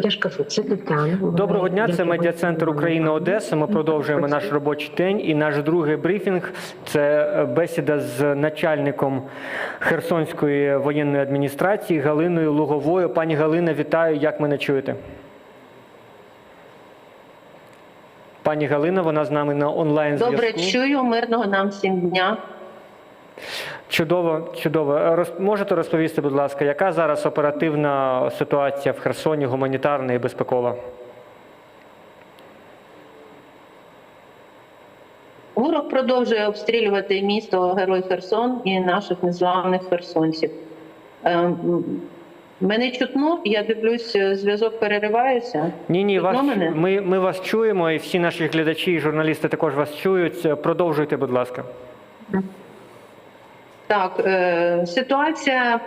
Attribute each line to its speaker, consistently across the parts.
Speaker 1: Я ж кажу, це Тетяна.
Speaker 2: Доброго дня, це медіа-центр України Одеса. Ми продовжуємо наш робочий день. І наш другий брифінг це е, бесіда з начальником Херсонської воєнної адміністрації Галиною Луговою. Пані Галина, вітаю. Як мене чуєте? Пані Галина, вона з нами на онлайн зв'язку.
Speaker 3: Добре, чую, мирного нам всім дня.
Speaker 2: Чудово, чудово. Роз... Можете розповісти, будь ласка, яка зараз оперативна ситуація в Херсоні, гуманітарна і безпекова?
Speaker 3: Ворог продовжує обстрілювати місто Герой Херсон і наших незламних херсонців. Ем, Мене чутно, я дивлюсь, е, зв'язок переривається.
Speaker 2: Ні, ні,
Speaker 3: Чутно
Speaker 2: вас
Speaker 3: мене?
Speaker 2: ми, ми вас чуємо, і всі наші глядачі і журналісти також вас чують. Продовжуйте, будь ласка.
Speaker 3: Так, е, ситуація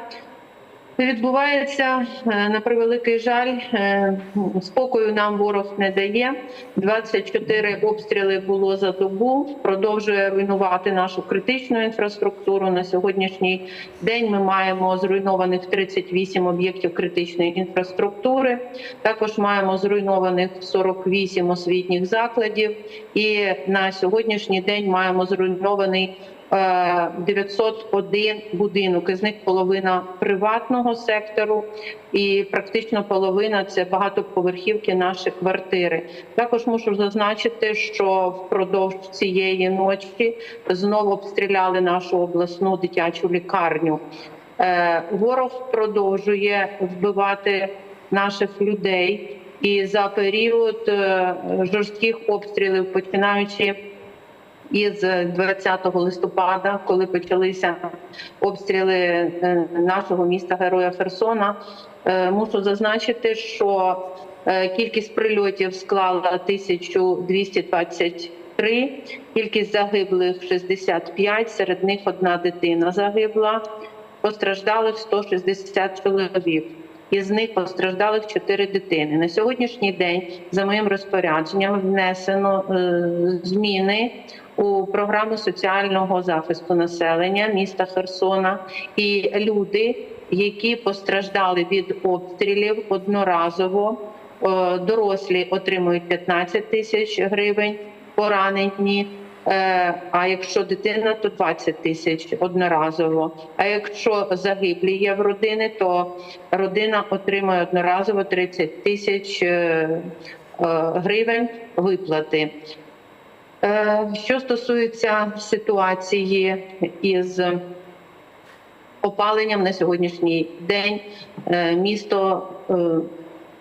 Speaker 3: відбувається е, на превеликий жаль. е, Спокою нам ворог не дає. 24 обстріли було за добу. Продовжує руйнувати нашу критичну інфраструктуру. На сьогоднішній день ми маємо зруйнованих 38 об'єктів критичної інфраструктури. Також маємо зруйнованих 48 освітніх закладів. І на сьогоднішній день маємо зруйнований 901 будинок. Із них половина приватного сектору, і практично половина це багатоповерхівки наші квартири. Також мушу зазначити, що впродовж цієї ночі знову обстріляли нашу обласну дитячу лікарню. Е, Ворог продовжує вбивати наших людей, і за період е, жорстких обстрілів, починаючи із 20 листопада, коли почалися обстріли е, нашого міста Героя Херсона, е, мушу зазначити, що е, кількість прильотів склала 1223, кількість загиблих 65, серед них одна дитина загибла, постраждалих 160 чоловік. Із них постраждалих 4 дитини. На сьогоднішній день, за моїм розпорядженням, внесено е, зміни у програму соціального захисту населення міста Херсона. І люди, які постраждали від обстрілів одноразово, е, дорослі отримують 15 тисяч гривень, поранені. Е, А якщо дитина, то 20 тисяч одноразово. А якщо загиблі є в родини, то родина отримує одноразово 30 тисяч е, е, гривень виплати. Що стосується ситуації із опаленням на сьогоднішній день, місто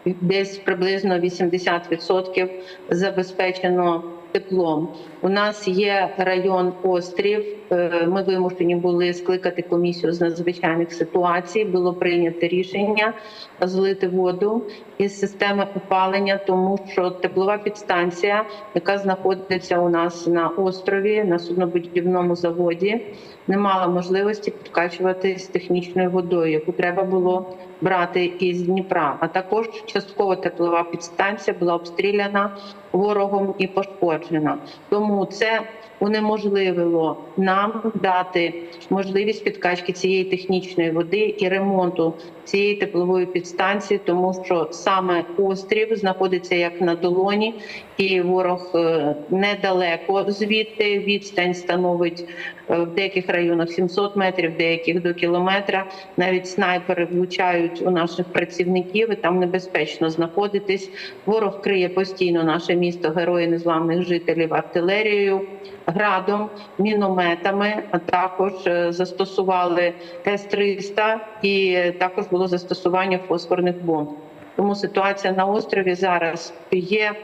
Speaker 3: десь приблизно 80% забезпечено теплом. У нас є район острів. Е, Ми вимушені були скликати комісію з надзвичайних ситуацій. Було прийнято рішення злити воду із системи опалення, тому що теплова підстанція, яка знаходиться у нас на острові на суднобудівному заводі, не мала можливості підкачувати з технічною водою, яку треба було брати із Дніпра. А також частково теплова підстанція була обстріляна ворогом і пошкоджена. Тому це унеможливило нам дати можливість підкачки цієї технічної води і ремонту цієї теплової підстанції, тому що саме острів знаходиться як на долоні, і ворог е, недалеко звідти відстань становить е, в деяких районах 700 метрів, деяких до кілометра. Навіть снайпери влучають у наших працівників, і там небезпечно знаходитись. Ворог криє постійно наше місто, герої незламних жителів артилерією, градом, мінометами. А також е, застосували С-300 і також було застосування фосфорних бомб. Тому ситуація на острові зараз є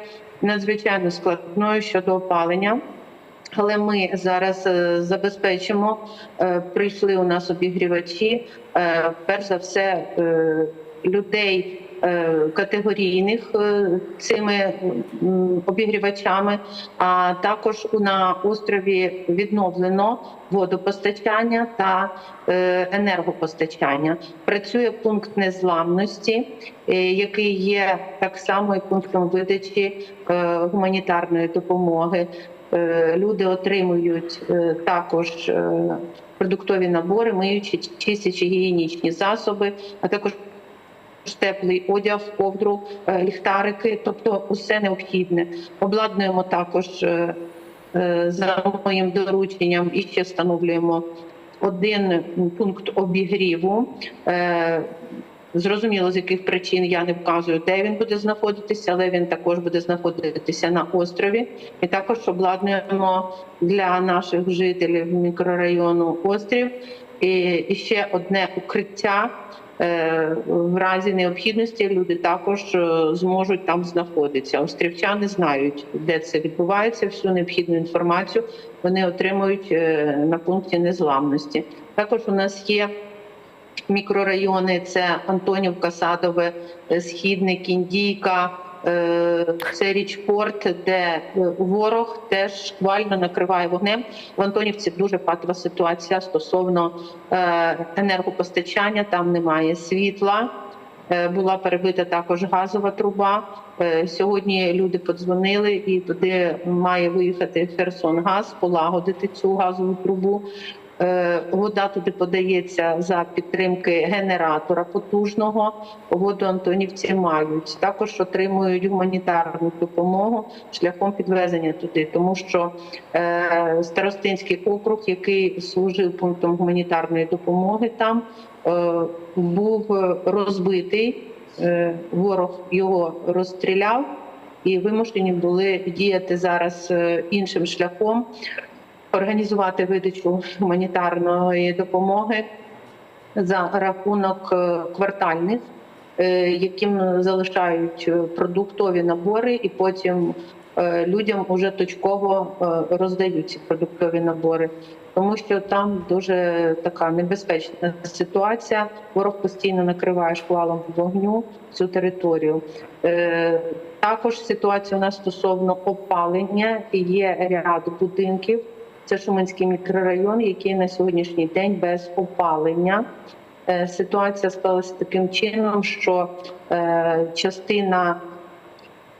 Speaker 3: надзвичайно складною щодо опалення. Але ми зараз е, забезпечимо, е, прийшли у нас обігрівачі, е, перш за все людей категорійних цими обігрівачами. А також на острові відновлено водопостачання та енергопостачання. Працює пункт незламності, який є так само і пунктом видачі гуманітарної допомоги. Е, Люди отримують е, також е, продуктові набори, миючі чистячі гігієнічні засоби, а також теплий одяг, ковдру, ліхтарики, тобто усе необхідне. Обладнуємо також за моїм дорученням і ще встановлюємо один пункт обігріву. Зрозуміло, з яких причин я не вказую, де він буде знаходитися, але він також буде знаходитися на острові. І також обладнуємо для наших жителів мікрорайону острів і, і ще одне укриття. Е, В разі необхідності люди також е, зможуть там знаходитися. Острівчани знають, де це відбувається. Всю необхідну інформацію вони отримують е, на пункті незламності. Також у нас є мікрорайони: це Антонівка, Садове, е, Східне, Кіндійка. е, Це річпорт, де е, ворог теж шквально накриває вогнем. В Антонівці дуже патова ситуація стосовно енергопостачання. Там немає світла. Була перебита також газова труба. Сьогодні люди подзвонили, і туди має виїхати Херсонгаз, полагодити цю газову трубу. Е, Вода туди подається за підтримки генератора потужного. Воду Антонівці мають. Також отримують гуманітарну допомогу шляхом підвезення туди, тому що е, старостинський округ, який служив пунктом гуманітарної допомоги, там е, був розбитий. Е, Ворог його розстріляв і вимушені були діяти зараз е, іншим шляхом організувати видачу гуманітарної допомоги за рахунок е, квартальних, е, яким залишають е, продуктові набори, і потім людям уже точково роздають ці продуктові набори. Тому що там дуже така небезпечна ситуація. Ворог постійно накриває шквалом вогню цю територію. Також ситуація у нас стосовно опалення є ряд будинків. Це Шуменський мікрорайон, який на сьогоднішній день без опалення. Е, Ситуація склалася таким чином, що е, частина,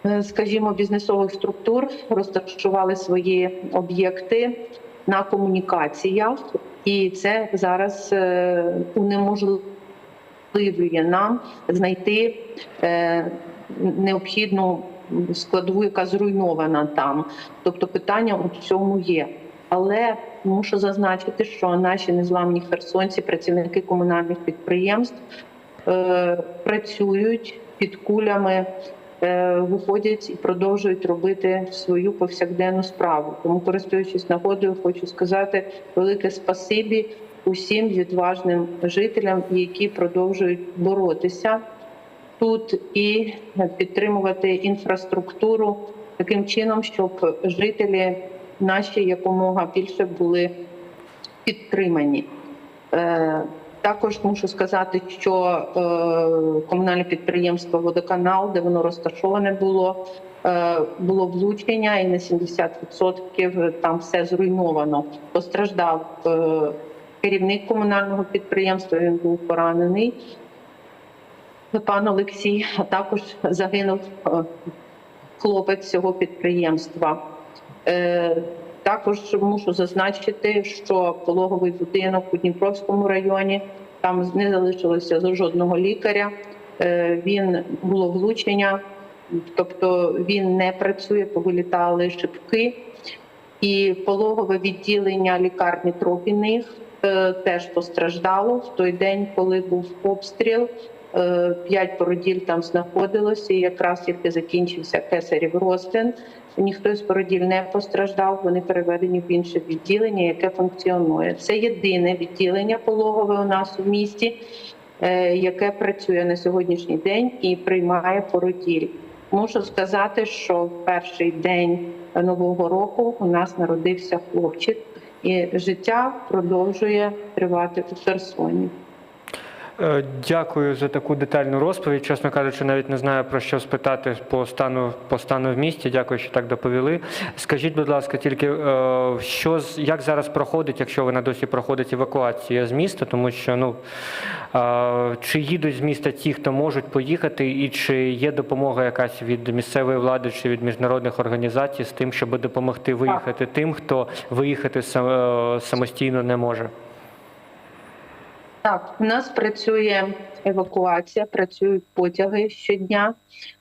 Speaker 3: е, скажімо, бізнесових структур розташували свої об'єкти на комунікаціях, і це зараз унеможливлює нам знайти необхідну складову, яка зруйнована там. Тобто питання у цьому є. Але мушу зазначити, що наші незламні херсонці, працівники комунальних підприємств, е, працюють під кулями, е, виходять і продовжують робити свою повсякденну справу. Тому, користуючись нагодою, хочу сказати велике спасибі усім відважним жителям, які продовжують боротися тут і підтримувати інфраструктуру таким чином, щоб жителі наші якомога більше були підтримані. Е, Також мушу сказати, що е, комунальне підприємство Водоканал, де воно розташоване було, е, було влучення, і на 70% там все зруйновано. Постраждав керівник комунального підприємства. Він був поранений. Пан Олексій, а також загинув хлопець цього підприємства. Е, Також мушу зазначити, що пологовий будинок у Дніпровському районі там не залишилося жодного лікаря. Е, Він було влучення, тобто він не працює, повилітали шибки. І пологове відділення лікарні Тропіних е, теж постраждало в той день, коли був обстріл. П'ять породіль там знаходилося, і якраз тільки закінчився кесарів розтин. Ніхто з породіль не постраждав. Вони переведені в інше відділення, яке функціонує. Це єдине відділення пологове у нас у місті, е, яке працює на сьогоднішній день і приймає породіль. Можу сказати, що в перший день нового року у нас народився хлопчик, і життя продовжує тривати у Херсоні.
Speaker 2: Е, Дякую за таку детальну розповідь. Чесно кажучи, навіть не знаю про що спитати по стану по стану в місті. Дякую, що так доповіли. Скажіть, будь ласка, тільки е, що як зараз проходить, якщо вона досі проходить евакуація з міста, тому що ну е, чи їдуть з міста ті, хто можуть поїхати, і чи є допомога якась від місцевої влади чи від міжнародних організацій з тим, щоб допомогти виїхати тим, хто виїхати сам- самостійно не може?
Speaker 3: Так, у нас працює евакуація, працюють потяги щодня.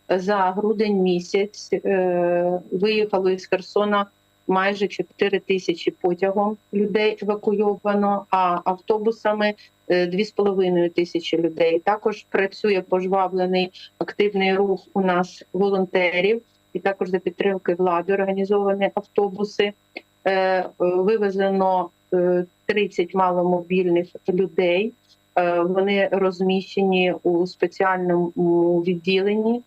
Speaker 3: За грудень місяць е, виїхало із Херсона майже 4 тисячі потягом людей евакуйовано, а автобусами е, 2,5 тисячі людей. Також працює пожвавлений активний рух у нас волонтерів, і також за підтримки влади організовані автобуси. Е, Вивезено е, 30 маломобільних людей. Е, Вони розміщені у спеціальному відділенні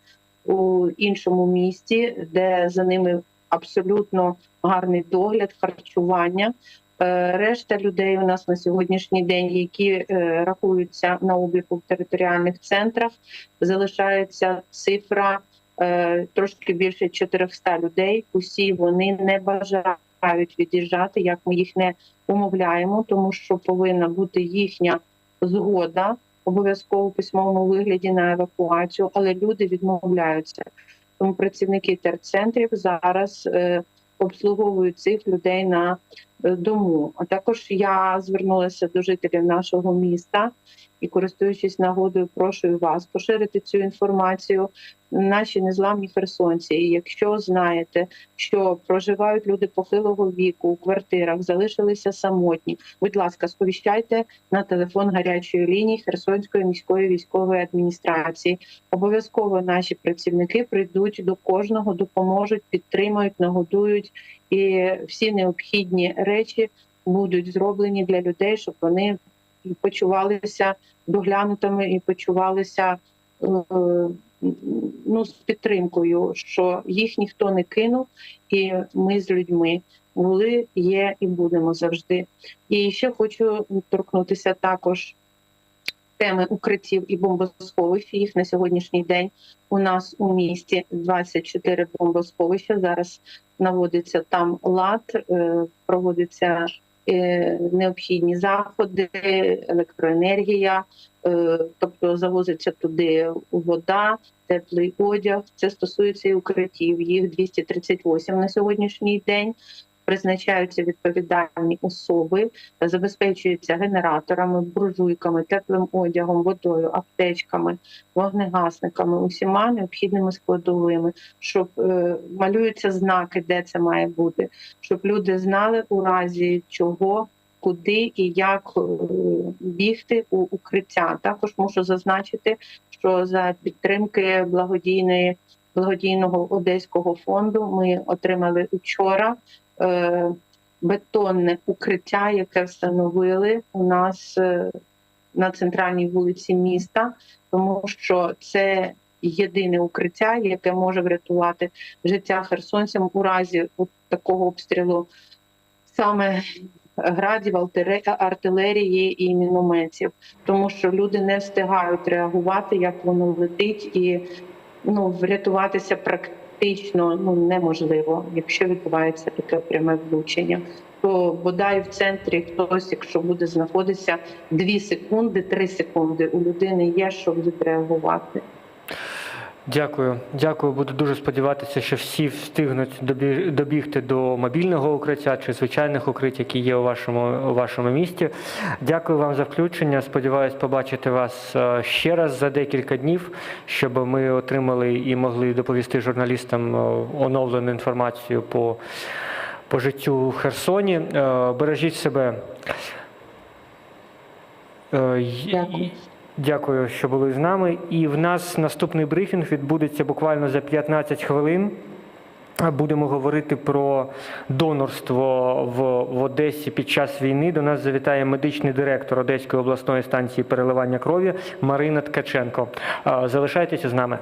Speaker 3: у іншому місті, де за ними абсолютно гарний догляд, харчування. Е, Решта людей у нас на сьогоднішній день, які е, рахуються на обліку в територіальних центрах, залишається цифра трошки більше 400 людей. Усі вони не бажають від'їжджати, як ми їх не умовляємо, тому що повинна бути їхня згода обов'язково в письмовому вигляді на евакуацію, але люди відмовляються. Тому працівники терцентрів зараз е, обслуговують цих людей на дому. А також я звернулася до жителів нашого міста і, користуючись нагодою, прошу вас поширити цю інформацію. Наші незламні херсонці. І якщо знаєте, що проживають люди похилого віку у квартирах, залишилися самотні. Будь ласка, сповіщайте на телефон гарячої лінії Херсонської міської військової адміністрації. Обов'язково наші працівники прийдуть до кожного, допоможуть, підтримують, нагодують і всі необхідні речі будуть зроблені для людей, щоб вони почувалися доглянутими і почувалися е, ну, з підтримкою, що їх ніхто не кинув, і ми з людьми були, є і будемо завжди. І ще хочу торкнутися також теми укриттів і бомбосховищ. Їх на сьогоднішній день у нас у місті 24 бомбосховища. Зараз наводиться там лад, е, проводиться е, необхідні заходи, електроенергія, е, тобто завозиться туди вода, теплий одяг. Це стосується і укриттів. Їх 238 на сьогоднішній день. Призначаються відповідальні особи, забезпечуються генераторами, буржуйками, теплим одягом, водою, аптечками, вогнегасниками, усіма необхідними складовими, щоб е, малюються знаки, де це має бути, щоб люди знали у разі чого, куди і як е, бігти у укриття. Також мушу зазначити, що за підтримки благодійної благодійного одеського фонду ми отримали вчора е, бетонне укриття, яке встановили у нас е, на центральній вулиці міста, тому що це єдине укриття, яке може врятувати життя херсонцям у разі от такого обстрілу. Саме градів, артиле- артилерії і мінометів, тому що люди не встигають реагувати, як воно летить, і ну врятуватися практично ну неможливо, якщо відбувається таке пряме влучення. То бодай в центрі хтось, якщо буде знаходитися 2 секунди, 3 секунди, у людини є, щоб відреагувати.
Speaker 2: Дякую, дякую. Буду дуже сподіватися, що всі встигнуть добі- добігти до мобільного укриття чи звичайних укриттів, які є у вашому у вашому місті. Дякую вам за включення. Сподіваюсь побачити вас е, ще раз за декілька днів, щоб ми отримали і могли доповісти журналістам е, оновлену інформацію по, по життю Херсоні. Е, Бережіть себе.
Speaker 3: Дякую.
Speaker 2: Дякую, що були з нами. І в нас наступний брифінг відбудеться буквально за 15 хвилин. Будемо говорити про донорство в, в Одесі під час війни. До нас завітає медичний директор Одеської обласної станції переливання крові Марина Ткаченко. Е, Залишайтеся з нами.